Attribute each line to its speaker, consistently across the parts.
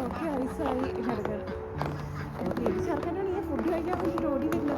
Speaker 1: ഒക്കെ ഐസായി കിടക്കണം തിരിച്ചറക്കാനാണ് ഞാൻ ഫുഡ് കഴിക്കാൻ വേണ്ടിയിട്ട് ഓടി വരുന്നത്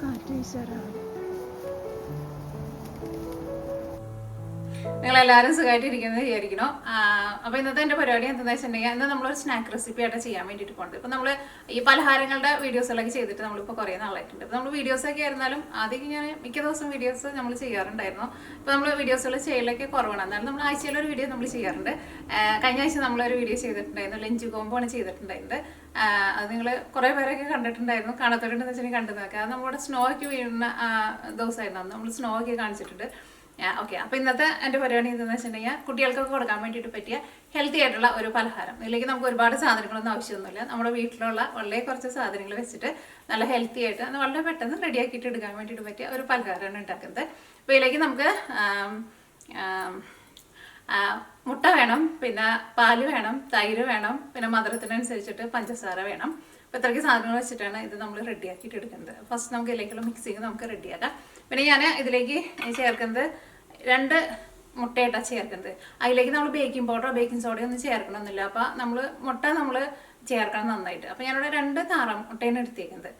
Speaker 1: കാറ്റ് വീശാറാണ്
Speaker 2: നിങ്ങൾ എല്ലാവരും സുഖമായിട്ട് ഇരിക്കുന്നത് വിചാരിക്കണോ അപ്പോൾ ഇന്നത്തെ എന്റെ പരിപാടി എന്താണെന്ന് വെച്ചിട്ടുണ്ടെങ്കിൽ ഇന്ന് നമ്മളൊരു സ്നാക്ക് റെസിപ്പി ആയിട്ട് ചെയ്യാൻ വേണ്ടിയിട്ട് പോകുന്നത് ഇപ്പൊ നമ്മൾ ഈ പലഹാരങ്ങളുടെ വീഡിയോസുകളൊക്കെ ചെയ്തിട്ട് നമ്മളിപ്പോൾ കുറേ നാളായിട്ടുണ്ട്. അപ്പോൾ നമ്മൾ വീഡിയോസൊക്കെ ആയിരുന്നാലും ആദ്യം ഞാൻ മിക്ക ദിവസം വീഡിയോസ് നമ്മൾ ചെയ്യാറുണ്ടായിരുന്നു. ഇപ്പോൾ നമ്മൾ വീഡിയോസുകൾ ചെയ്യലൊക്കെ കുറവാണ്. എന്നാലും നമ്മൾ ആഴ്ചയിൽ ഒരു വീഡിയോ നമ്മൾ ചെയ്യാറുണ്ട് കഴിഞ്ഞ ആഴ്ച നമ്മളൊരു വീഡിയോ ചെയ്തിട്ടുണ്ടായിരുന്നു. ലഞ്ച് കോമ്പോ ആണ് ചെയ്തിട്ടുണ്ടായിരുന്നത്. അത് നിങ്ങൾ കുറേ പേരൊക്കെ കണ്ടിട്ടുണ്ടായിരുന്നു. കാണാത്തവരുണ്ടെന്ന് വെച്ചിട്ടുണ്ടെങ്കിൽ കണ്ടു നോക്കുക അത് നമ്മുടെ സ്നോ ഒക്കെ വീഴുന്ന ദിവസമായിരുന്നു. നമ്മൾ സ്നോ ഒക്കെ കാണിച്ചിട്ടുണ്ട്. ഓക്കെ അപ്പൊ ഇന്നത്തെ എന്റെ പരിപാടി എന്താണെന്ന് വെച്ചിട്ടുണ്ടെങ്കിൽ കുട്ടികൾക്കൊക്കെ കൊടുക്കാൻ വേണ്ടിയിട്ട് പറ്റിയ ഹെൽത്തി ആയിട്ടുള്ള ഒരു പലഹാരം. ഇതിലേക്ക് നമുക്ക് ഒരുപാട് സാധനങ്ങളൊന്നും ആവശ്യമൊന്നുമില്ല. നമ്മുടെ വീട്ടിലുള്ള വളരെ കുറച്ച് സാധനങ്ങൾ വെച്ചിട്ട് നല്ല ഹെൽത്തി ആയിട്ട് അത് വളരെ പെട്ടെന്ന് റെഡിയാക്കിയിട്ട് എടുക്കാൻ വേണ്ടിയിട്ട് പറ്റിയ ഒരു പലഹാരമാണ് ഉണ്ടാക്കുന്നത്. അപ്പോൾ ഇതിലേക്ക് നമുക്ക് മുട്ട വേണം പിന്നെ പാൽ വേണം തൈര് വേണം പിന്നെ മധുരത്തിനനുസരിച്ചിട്ട് പഞ്ചസാര വേണം. അപ്പോൾ ഇത്രയ്ക്ക് സാധനങ്ങൾ വെച്ചിട്ടാണ് ഇത് നമ്മൾ റെഡിയാക്കിയിട്ട് എടുക്കുന്നത്. ഫസ്റ്റ് നമുക്ക് ഇതിലേക്കുള്ള മിക്സിങ് നമുക്ക് റെഡിയാക്കാം പിന്നെ ഞാൻ ഇതിലേക്ക് ചേർക്കുന്നത് രണ്ട് മുട്ടയിട്ടാ ചേർക്കുന്നത്. അതിലേക്ക് നമ്മൾ ബേക്കിംഗ് പൗഡറോ ബേക്കിംഗ് സോഡയോ ഒന്നും ചേർക്കണമെന്നില്ല അപ്പോൾ നമ്മൾ മുട്ട നമ്മൾ ചേർക്കണം നന്നായിട്ട്. അപ്പോൾ ഞാനിവിടെ രണ്ട് താറ മുട്ടയാണ് എടുത്തേക്കുന്നത്.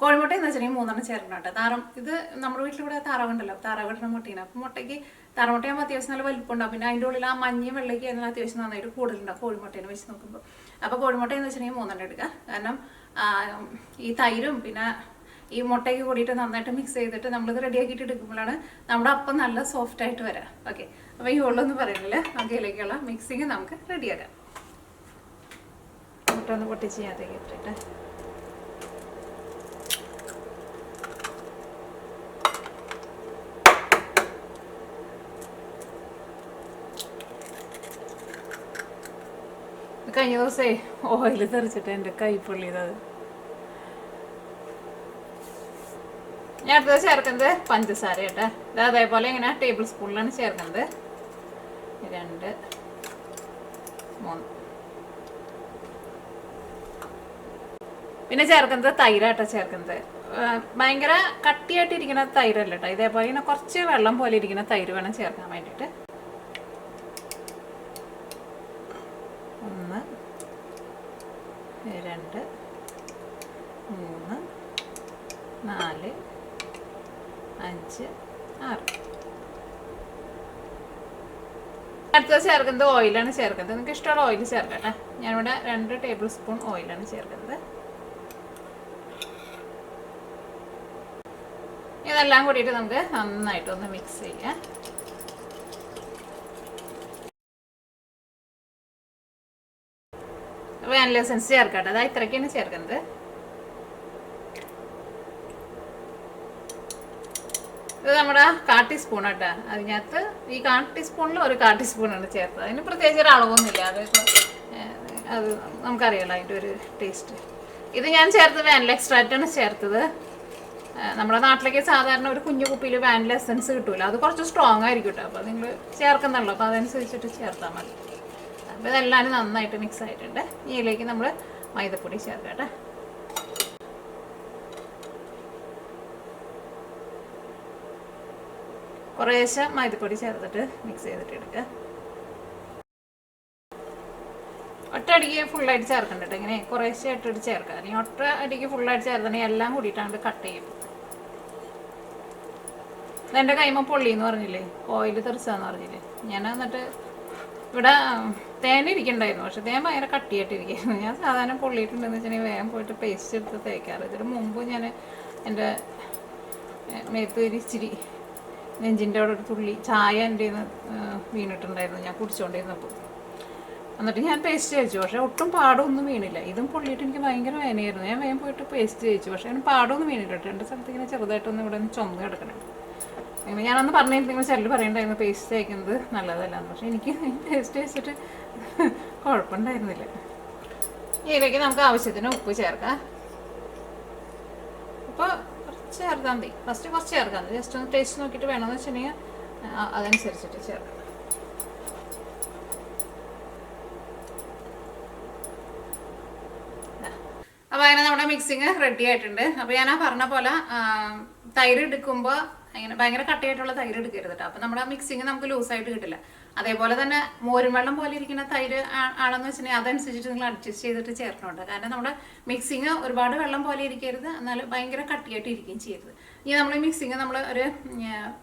Speaker 2: കോഴിമുട്ട എന്ന് വെച്ചിട്ടുണ്ടെങ്കിൽ മൂന്നെണ്ണം ചേർക്കണം കേട്ടോ. താറം ഇത് നമ്മുടെ വീട്ടിലിവിടെ താറാവുണ്ടല്ലോ താറാവ് ഇടുന്ന മുട്ടയാണ്. അപ്പൊ മുട്ടയ്ക്ക് താറമുട്ടയാകുമ്പോൾ അത്യാവശ്യം നല്ല വലിപ്പമുണ്ടാവും പിന്നെ അതിന്റെ ഉള്ളിൽ ആ മഞ്ഞയും വെള്ളയ്ക്ക് അതിന് അത്യാവശ്യം നന്നായിട്ട് കൂടുതലുണ്ടാവും കോഴിമുട്ടേനെ വെച്ച് നോക്കുമ്പോൾ അപ്പോൾ കോഴിമുട്ട എന്ന് വെച്ചിട്ടുണ്ടെങ്കിൽ മൂന്നെണ്ണം എടുക്കുക കാരണം ഈ തൈരും പിന്നെ ഈ മുട്ടയ്ക്ക് കൂടിയിട്ട് നന്നായിട്ട് മിക്സ് ചെയ്തിട്ട് നമ്മളിത് റെഡിയാക്കിയിട്ട് എടുക്കുമ്പോഴാണ് നമ്മുടെ അപ്പം നല്ല സോഫ്റ്റ് ആയിട്ട് വരാം. ഓക്കെ അപ്പോൾ ഈ ഉള്ളൊന്ന് പറയുന്നില്ല? അതിലേക്കുള്ള മിക്സിങ് നമുക്ക് റെഡിയാക്കാം മുട്ട ഒന്ന് പൊട്ടിച്ച് അതിലേക്ക് ഇട്ടിട്ട്. കഴിഞ്ഞ ദിവസേ ഓയിൽ തെറിച്ചിട്ട് എന്റെ കൈ പൊള്ളിയത്. ഞാൻ അടുത്തത് ചേർക്കുന്നത് പഞ്ചസാര കേട്ടോ. ഇത് അതേപോലെ ഇങ്ങനെ ടേബിൾ സ്പൂണിലാണ് ചേർക്കുന്നത്. രണ്ട് മൂന്ന്. പിന്നെ ചേർക്കുന്നത് തൈരാട്ടോ ചേർക്കുന്നത്. ഭയങ്കര കട്ടിയായിട്ടിരിക്കുന്ന തൈരല്ല കേട്ടോ. ഇതേപോലെ ഇങ്ങനെ കുറച്ച് വെള്ളം പോലെ ഇരിക്കുന്ന തൈര് വേണം ചേർക്കാൻ വേണ്ടിയിട്ട്. ഒന്ന് രണ്ട് മൂന്ന് നാല് അഞ്ച് ആറ്. അടുത്ത ചേർക്കുന്നത് ഓയിലാണ് ചേർക്കുന്നത്. നിങ്ങൾക്ക് ഇഷ്ടമുള്ള ഓയിൽ ചേർക്കട്ടെ ഞാനിവിടെ രണ്ട് ടേബിൾ സ്പൂൺ ഓയിലാണ് ചേർക്കുന്നത്. ഇതെല്ലാം കൂടിയിട്ട് നമുക്ക് നന്നായിട്ടൊന്ന് മിക്സ് ചെയ്യാം. വാനില എസൻസ് ചേർക്കട്ടെ അതാ ഇത്രയ്ക്കാണ് ചേർക്കുന്നത്. ഇത് നമ്മുടെ കാ ടീസ്പൂൺ കേട്ടോ അതിനകത്ത് ഈ കാ ടീസ്പൂണിൽ ഒരു കാ ടീസ്പൂണാണ് ചേർത്തത്. അതിന് പ്രത്യേകിച്ച് ഒരു അളവൊന്നുമില്ല. അത് അത് നമുക്കറിയാലോ അതിന്റെ ഒരു ടേസ്റ്റ് ഇത് ഞാൻ ചേർത്തത് വാനില എക്സ്ട്രാക്റ്റാണ് ചേർത്തത്. നമ്മുടെ നാട്ടിലേക്ക് സാധാരണ ഒരു കുഞ്ഞു കുപ്പിയിൽ വാനില എസൻസ് കിട്ടൂല. അത് കുറച്ച് സ്ട്രോങ് ആയിരിക്കും കേട്ടോ അപ്പോൾ നിങ്ങൾ ചേർക്കുന്നുള്ളൂ. അപ്പോൾ അതനുസരിച്ചിട്ട് ചേർത്താൽ മതി. അപ്പോൾ ഇതെല്ലാം നന്നായിട്ട് മിക്സ് ആയിട്ടുണ്ട്. ഇതിലേക്ക് നമ്മൾ മൈദപ്പൊടി ചേർക്കട്ടെ കുറേശ്ശെ മൈദപ്പൊടി ചേർത്തിട്ട് മിക്സ് ചെയ്തിട്ട് എടുക്കുക ഒറ്റ അടിക്ക് ഫുള്ളായിട്ട് ചേർക്കണ്ടട്ടേ ഇങ്ങനെ കുറേശ്ശെ ഇട്ടിട്ട് ചേർക്കുക അല്ലെങ്കിൽ ഒറ്റ അടിക്ക് ഫുള്ളായിട്ട് ചേർത്തിട്ടുണ്ടെങ്കിൽ എല്ലാം കൂടിയിട്ടാണ് കട്ട് ചെയ്യും. എന്റെ കൈമ പൊള്ളി എന്ന് പറഞ്ഞില്ലേ? ഓയിൽ തെറിച്ചാന്ന് പറഞ്ഞില്ലേ? ഞാൻ എന്നിട്ട് ഇവിടെ തേൻ ഇരിക്കണ്ടായിരുന്നു. പക്ഷെ തേൻ ഭയങ്കര കട്ടിയായിട്ടിരിക്കുന്നു ഞാൻ സാധാരണ പൊള്ളിയിട്ടുണ്ടെന്ന് വെച്ചിട്ടുണ്ടെങ്കിൽ വേഗം പോയിട്ട് പേസ്റ്റ് എടുത്ത് തേക്കാറ്. ഇതിന് മുമ്പ് ഞാൻ എന്റെ മേത്ത് ഇച്ചിരി നെഞ്ചിന്റെ അവിടെ ഒരു തുള്ളി ചായ എന്റെ വീണിട്ടുണ്ടായിരുന്നു. ഞാൻ കുടിച്ചുകൊണ്ടിരുന്നപ്പോൾ എന്നിട്ട് ഞാൻ പേസ്റ്റ് കഴിച്ചു പക്ഷേ ഒട്ടും പാടമൊന്നും വീണില്ല. ഇതും പൊള്ളിയിട്ട് എനിക്ക് ഭയങ്കര വേനയായിരുന്നു ഞാൻ വേഗം പോയിട്ട് പേസ്റ്റ് കഴിച്ചു പക്ഷേ അതിന് പാടമൊന്നും വീണില്ല രണ്ട് സ്ഥലത്ത് ഇങ്ങനെ ചെറുതായിട്ടൊന്ന് ഇവിടെ നിന്ന് ചുമന്ന് കിടക്കണം. ഞാനന്ന് പറഞ്ഞിരുന്നെങ്കിൽ ചെല്ലു പറയണ്ടായിരുന്നു പേസ്റ്റ് തേക്കുന്നത് നല്ലതല്ലാന്ന്. പക്ഷേ എനിക്ക് പേസ്റ്റ് ചോദിച്ചിട്ട് കുഴപ്പമുണ്ടായിരുന്നില്ല. ഇതിലേക്ക് നമുക്ക് ആവശ്യത്തിന് ഉപ്പ് ചേർക്കാം. കുറച്ച് ചേർത്താൽ മതി. ഫസ്റ്റ് കുറച്ച് ചേർക്കാം ജസ്റ്റ് ഒന്ന് ടേസ്റ്റ് നോക്കിയിട്ട് വേണമെന്ന് വെച്ചിട്ടുണ്ടെങ്കിൽ അതനുസരിച്ചിട്ട് ചേർക്കാം. അപ്പോൾ അങ്ങനെ നമ്മുടെ മിക്സിങ് റെഡി ആയിട്ടുണ്ട്. അപ്പോൾ ഞാൻ ആ പറഞ്ഞ പോലെ തൈര് എടുക്കുമ്പോൾ അങ്ങനെ ഭയങ്കര കട്ടിയായിട്ടുള്ള തൈര് എടുക്കരുത് കേട്ടോ അപ്പോൾ നമ്മുടെ മിക്സിങ് നമുക്ക് ലൂസായിട്ട് കിട്ടില്ല. അതേപോലെ തന്നെ മോരും വെള്ളം പോലെ ഇരിക്കുന്ന തൈര് ആണെന്ന് വെച്ചിട്ടുണ്ടെങ്കിൽ അതനുസരിച്ചിട്ട് നിങ്ങൾ അഡ്ജസ്റ്റ് ചെയ്തിട്ട് ചേർക്കണുണ്ട്. കാരണം നമ്മുടെ മിക്സിങ് ഒരുപാട് വെള്ളം പോലെ ഇരിക്കരുത് എന്നാൽ ഭയങ്കര കട്ടിയായിട്ട് ഇരിക്കുകയും ചെയ്യരുത്. ഇനി നമ്മൾ മിക്സിങ് നമ്മൾ ഒരു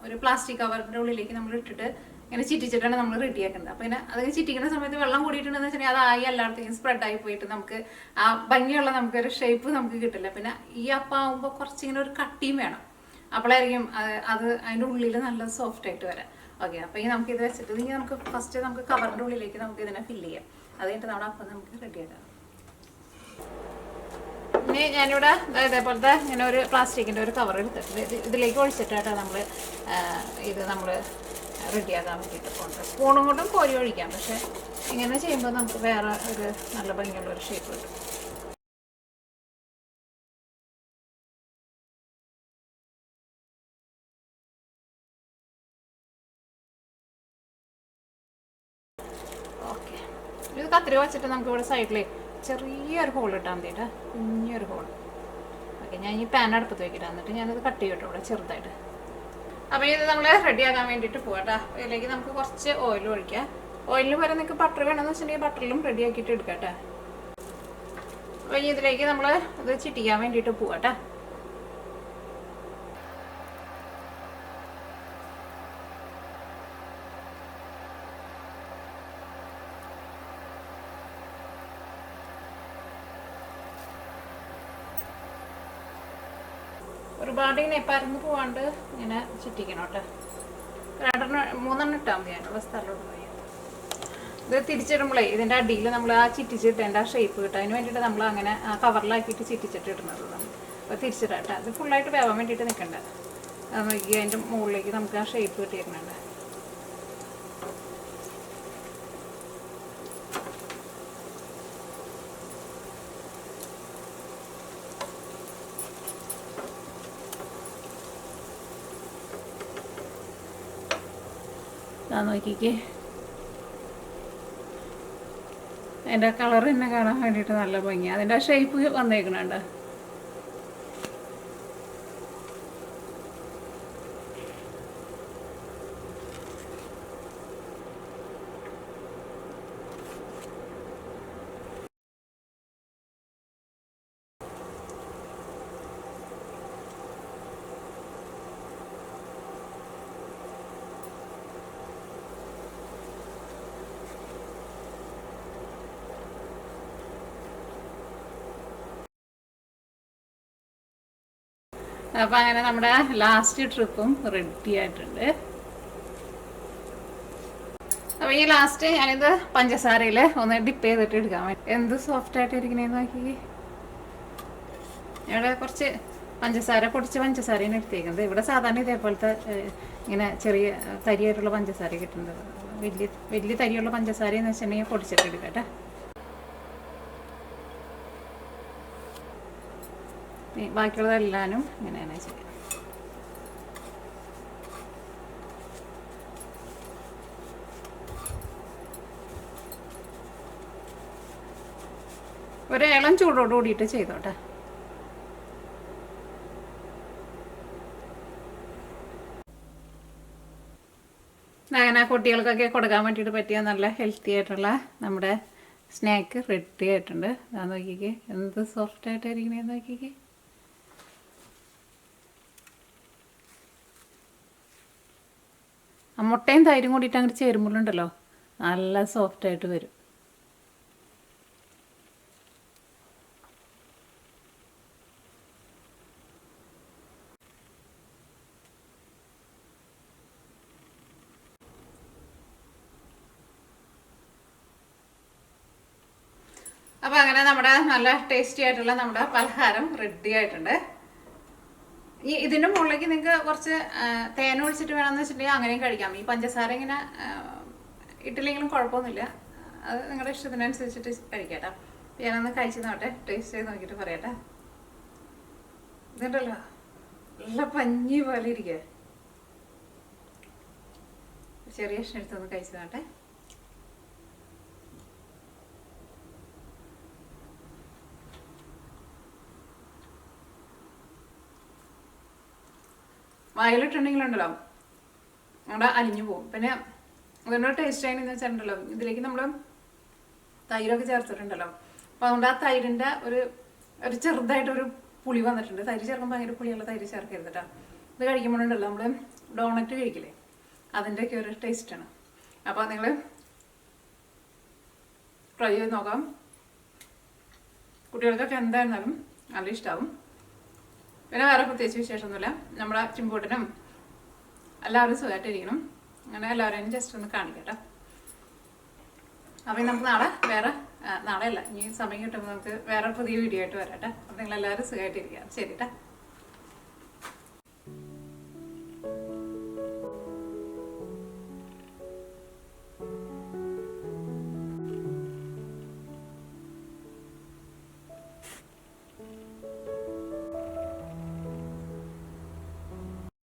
Speaker 2: ഒരു പ്ലാസ്റ്റിക് കവറിന്റെ ഉള്ളിലേക്ക് നമ്മൾ ഇട്ടിട്ട് ഇങ്ങനെ ചിറ്റിച്ചിട്ടാണ് നമ്മൾ റെഡിയാക്കുന്നത് അപ്പോൾ ഇങ്ങനെ അത് ചിറ്റിക്കുന്ന സമയത്ത് വെള്ളം കൂടിയിട്ടുണ്ടെന്ന് വെച്ചിട്ടുണ്ടെങ്കിൽ അതായി എല്ലായിടത്തേക്കും സ്പ്രെഡ് ആയി പോയിട്ട് നമുക്ക് ആ ഭംഗിയുള്ള നമുക്കൊരു ഷേപ്പ് നമുക്ക് കിട്ടില്ല. പിന്നെ ഈ അപ്പം ആകുമ്പോൾ കുറച്ചിങ്ങനെ ഒരു കട്ടിയും വേണം. അപ്പോഴായിരിക്കും അത് അതിന്റെ ഉള്ളിൽ നല്ല സോഫ്റ്റ് ആയിട്ട് വരാം ഓക്കെ അപ്പോൾ ഇനി നമുക്ക് ഇത് വെച്ചിട്ട് ഇനി നമുക്ക് ഫസ്റ്റ് നമുക്ക് കവറിന്റെ ഉള്ളിലേക്ക് നമുക്ക് ഇതിനെ ഫില്ല് ചെയ്യാം. അത് കഴിഞ്ഞിട്ട് നമ്മുടെ അപ്പം നമുക്ക് റെഡി ആക്കാം. ഇനി ഞാനിവിടെ ഇതേപോലത്തെ ഇങ്ങനെ ഒരു പ്ലാസ്റ്റിക്കിന്റെ ഒരു കവർ എടുത്തിട്ടുണ്ട്. ഇതിലേക്ക് ഒഴിച്ചിട്ടാണ് നമ്മൾ ഇത് നമ്മൾ റെഡിയാക്കാൻ വേണ്ടിയിട്ട് പോകുന്നത് സ്പൂണും കൊണ്ടും കോരി ഒഴിക്കാം. പക്ഷേ ഇങ്ങനെ ചെയ്യുമ്പോൾ നമുക്ക് വേറെ ഒരു നല്ല ഭംഗിയുള്ള ഒരു ഷേപ്പ് കിട്ടും. ഇത് കത്തിരി വെച്ചിട്ട് നമുക്ക് ഇവിടെ സൈഡിലേ ചെറിയൊരു ഹോൾ ഇട്ടാൽ മതി കേട്ടോ കുഞ്ഞൊരു ഹോൾ ഓക്കെ ഞാൻ ഈ പാൻ അടുപ്പത്ത് വെക്കിട്ട്. എന്നിട്ട് ഞാനത് കട്ട് ചെയ്യട്ടോ ഇവിടെ ചെറുതായിട്ട്. അപ്പോൾ ഇത് നമ്മൾ റെഡി റെഡിയാക്കാൻ വേണ്ടിയിട്ട് പോകാം ഇതിലേക്ക് നമുക്ക് കുറച്ച് ഓയിൽ ഒഴിക്കാം. ഓയിലിന് പകരം നിങ്ങൾക്ക് ബട്ടർ വേണമെന്ന് വെച്ചിട്ടുണ്ടെങ്കിൽ ബട്ടറിലും റെഡിയാക്കിയിട്ട് എടുക്കാം കേട്ടോ അപ്പോൾ ഇതിലേക്ക് നമ്മൾ ഇത് ചിട്ടിക്കാൻ വേണ്ടിയിട്ട് പോകാം കേട്ടോ ഒരുപാട് ഇങ്ങനെ പരന്ന് പോവാണ്ട് ഇങ്ങനെ ചുറ്റിക്കണം കേട്ടോ. രണ്ടെണ്ണം മൂന്നെണ്ണം ഇട്ടാൽ മതി അതിനുള്ള സ്ഥലമുണ്ട് പോയി ഇത് തിരിച്ചിടുമ്പോഴേ ഇതിന്റെ അടിയിൽ നമ്മൾ ആ ചിറ്റിച്ചിട്ടേണ്ട ആ ഷേപ്പ് കിട്ടും. അതിന് വേണ്ടിയിട്ട് നമ്മൾ അങ്ങനെ ആ കവറിലാക്കിയിട്ട് ചിറ്റിച്ചിട്ട് ഇടുന്നത് അപ്പോൾ തിരിച്ചിടാം കേട്ടോ. അത് ഫുള്ളായിട്ട് വേവാൻ വേണ്ടിയിട്ട് നിൽക്കണ്ട നോക്കി അതിന്റെ മുകളിലേക്ക് നമുക്ക് ആ ഷേപ്പ് കിട്ടിയിരുന്നുണ്ട് നോക്കിക്കേ. അതിന്റെ കളർ തന്നെ കാണാൻ വേണ്ടിയിട്ട് നല്ല ഭംഗി അതിന്റെ ഷേപ്പ് വന്നേക്കണുണ്ട്. അപ്പം അങ്ങനെ നമ്മുടെ ലാസ്റ്റ് ട്രിപ്പും റെഡി ആയിട്ടുണ്ട്. അപ്പം ഈ ലാസ്റ്റ് ഞാനിത് പഞ്ചസാരയിൽ ഒന്ന് ഡിപ്പ് ചെയ്തിട്ട് എടുക്കാൻ വേണ്ടി എന്ത് സോഫ്റ്റ് ആയിട്ട് ഇരിക്കണേന്ന് നോക്കി. ഇവിടെ കുറച്ച് പഞ്ചസാര പൊടിച്ച പഞ്ചസാരയാണ് എടുത്തേക്കുന്നത്. ഇവിടെ സാധാരണ ഇതേപോലത്തെ ഇങ്ങനെ ചെറിയ തരിയായിട്ടുള്ള പഞ്ചസാര കിട്ടുന്നത്. വലിയ വലിയ തരിയുള്ള പഞ്ചസാര എന്ന് വെച്ചിട്ടുണ്ടെങ്കിൽ പൊടിച്ചിട്ട് എടുക്കാം കേട്ടോ. ബാക്കിയുള്ളതെല്ലാനും ഇങ്ങനെയാണ് ചെയ്യുക ഒരു ഇളം ചൂടോട് കൂടിയിട്ട് ചെയ്തോട്ടെ. അങ്ങനെ കുട്ടികൾക്കൊക്കെ കൊടുക്കാൻ വേണ്ടിയിട്ട് പറ്റിയ നല്ല ഹെൽത്തി ആയിട്ടുള്ള നമ്മുടെ സ്നാക്ക് റെഡി ആയിട്ടുണ്ട്. ഞാൻ നോക്കിക്കേ എന്ത് സോഫ്റ്റ് ആയിട്ടായിരിക്കണേ നോക്കിക്കേ. മുട്ടയും തൈരും കൂടിയിട്ട് അങ്ങോട്ട് ചേരുമ്പോഴുണ്ടല്ലോ നല്ല സോഫ്റ്റ് ആയിട്ട് വരും. അപ്പോൾ അങ്ങനെ നമ്മുടെ നല്ല ടേസ്റ്റി ആയിട്ടുള്ള നമ്മുടെ പലഹാരം റെഡി ആയിട്ടുണ്ട്. ഈ ഇതിന്റെ മുകളിലേക്ക് നിങ്ങൾക്ക് കുറച്ച് തേൻ ഒഴിച്ചിട്ട് വേണമെന്ന് വെച്ചിട്ടുണ്ടെങ്കിൽ അങ്ങനെയും കഴിക്കാം. ഈ പഞ്ചസാര ഇങ്ങനെ ഇട്ടില്ലെങ്കിലും കുഴപ്പമൊന്നുമില്ല. അത് നിങ്ങളുടെ ഇഷ്ടത്തിനനുസരിച്ചിട്ട് കഴിക്കാം ഞാനൊന്ന് കഴിച്ച് നോട്ടെ ടേസ്റ്റ് ചെയ്ത് നോക്കിയിട്ട് പറയട്ടെ. ഇതുണ്ടല്ലോ. നല്ല പഞ്ഞി പോലെ ഇരിക്കേ ചെറിയ ഇഷ്ടം എടുത്തൊന്ന് കഴിച്ച് നോട്ടെ വായിലിട്ടുണ്ടെങ്കിലുണ്ടല്ലോ. അവിടെ അലിഞ്ഞു പോകും. പിന്നെ അതിനോട് ടേസ്റ്റ് ആയെന്ന് വെച്ചിട്ടുണ്ടല്ലോ. ഇതിലേക്ക് നമ്മൾ തൈരൊക്കെ ചേർത്തിട്ടുണ്ടല്ലോ. അപ്പോൾ അതുകൊണ്ട് ആ തൈരിന്റെ ഒരു ഒരു ചെറുതായിട്ടൊരു പുളി വന്നിട്ടുണ്ട്. തൈര് ചേർക്കുമ്പോൾ ഭയങ്കര പുളിയുള്ള തൈര് ചേർക്കരുത് കേട്ടോ. ഇത് കഴിക്കുമ്പോഴുണ്ടല്ലോ നമ്മൾ ഡോണറ്റ് കഴിക്കില്ലേ? അതിന്റെയൊക്കെ ഒരു ടേസ്റ്റാണ് അപ്പോൾ നിങ്ങൾ ട്രൈ ചെയ്ത് നോക്കാം. കുട്ടികൾക്കൊക്കെ എന്തായിരുന്നാലും നല്ല ഇഷ്ടമാവും പിന്നെ വേറെ പ്രത്യേകിച്ച് വിശേഷമൊന്നുമില്ല. നമ്മുടെ ചിമ്പൂട്ടനും എല്ലാവരും സുഖമായിട്ടിരിക്കണം. അങ്ങനെ എല്ലാവരെയും ജസ്റ്റ് ഒന്ന് കാണിക്കട്ടെ. അപ്പം നമുക്ക് നാളെ വേറെ നാളെ അല്ല ഇനി സമയം കിട്ടുമ്പോൾ നമുക്ക് വേറെ പുതിയ വീഡിയോ ആയിട്ട് വരാട്ടെ അപ്പം നിങ്ങളെല്ലാവരും സുഖമായിട്ടിരിക്കുക. ശരി കേട്ടോ